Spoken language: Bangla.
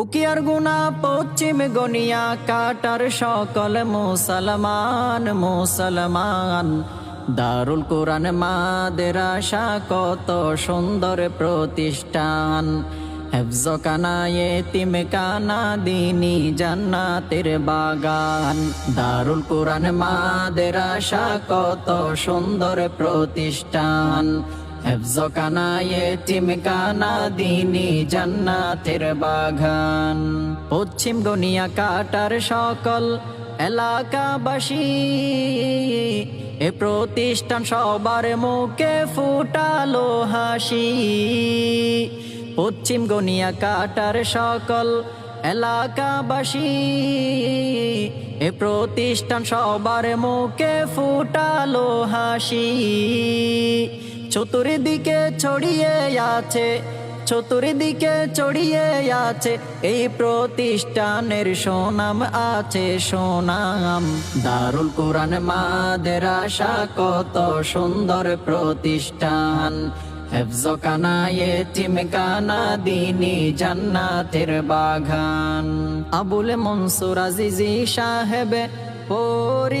উকিয়ার গুনা পশ্চিম গনিয়া কাটার সকল মুসলমান মুসলমান। দারুল কোরআন মাদেরাশা কত সুন্দর প্রতিষ্ঠান। হেফজ কানায়ে তিম কানা দিনী জান্নাতের বাগান। দারুল কোরআন মাদেরাশা কত সুন্দর প্রতিষ্ঠান। বাগান। পশ্চিম গনিয়া কাটার সকল এলাকাবাসী, এ প্রতিষ্ঠান সবার মুখে ফুটালো হাসি। পশ্চিম গনিয়া কাটার সকল এলাকাবাসী, এ প্রতিষ্ঠান সবার মুখে ফুটালো হাসি। চতুর্দিকে ছড়িয়ে আছে, চতুর্দিকে ছড়িয়ে আছে, এই প্রতিষ্ঠানের সুনাম আছে, সুনাম। দারুল কোরআন মাদেরাশা কত সুন্দর প্রতিষ্ঠান। দিনী জান্নাতের বাগান। আবুল মনসুর আজিজি সাহেব পরি